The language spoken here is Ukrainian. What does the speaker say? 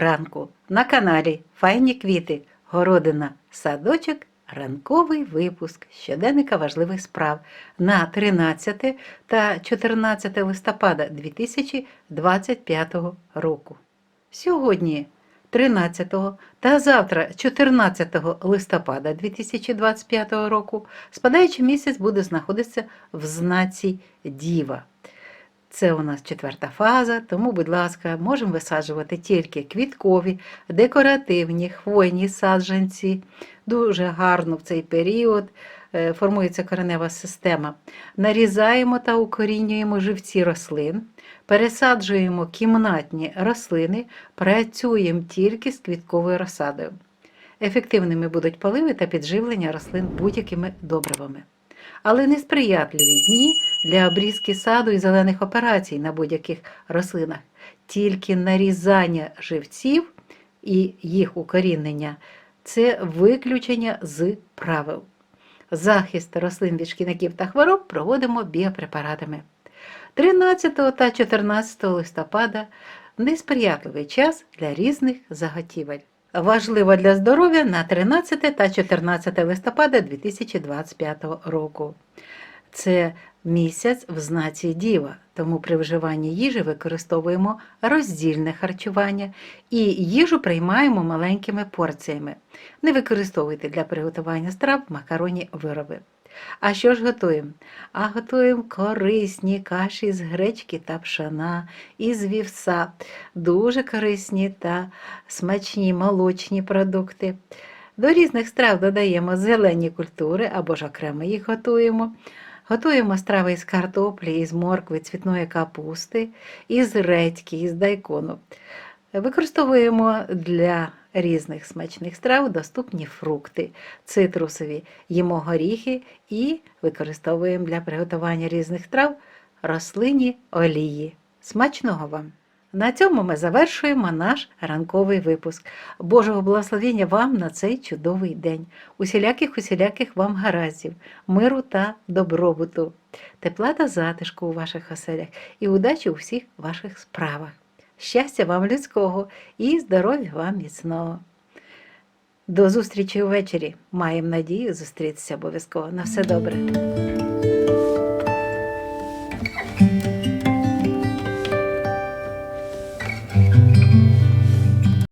ранку на каналі Файні квіти, городина, садочок, ранковий випуск щоденника важливих справ на 13 та 14 листопада 2025 року. Сьогодні 13 та завтра, 14 листопада 2025 року, спадаючий місяць буде знаходитися в знаці Діва. Це у нас четверта фаза, тому, будь ласка, можемо висаджувати тільки квіткові, декоративні, хвойні саджанці. Дуже гарно в цей період е, формується коренева система. Нарізаємо та укорінюємо живці рослин, пересаджуємо кімнатні рослини, працюємо тільки з квітковою розсадою. Ефективними будуть поливи та підживлення рослин будь-якими добривами. Але несприятливі дні для обрізки саду і зелених операцій на будь-яких рослинах. Тільки нарізання живців і їх укорінення це виключення з правил. Захист рослин від шкідників та хвороб проводимо біопрепаратами. 13 та 14 листопада несприятливий час для різних заготівель. Важливо для здоров'я на 13 та 14 листопада 2025 року. Це місяць в знаці Діва, тому при вживанні їжі використовуємо роздільне харчування і їжу приймаємо маленькими порціями. Не використовуйте для приготування страв макаронні вироби. А що ж готуємо? А готуємо корисні каші з гречки та пшона, із вівса, дуже корисні та смачні молочні продукти. До різних страв додаємо зелені культури або ж окремо їх готуємо. Готуємо страви із картоплі, із моркви, цвітної капусти, із редьки, із дайкону. Використовуємо для різних смачних страв доступні фрукти, цитрусові, їмо горіхи і використовуємо для приготування різних трав рослинні олії. Смачного вам! На цьому ми завершуємо наш ранковий випуск. Божого благословення вам на цей чудовий день. Усіляких усіляких вам гараздів, миру та добробуту, тепла та затишку у ваших оселях і удачі у всіх ваших справах. Щастя вам людського і здоров'я вам міцного. До зустрічі увечері. Маємо надію зустрітися обов'язково. На все добре.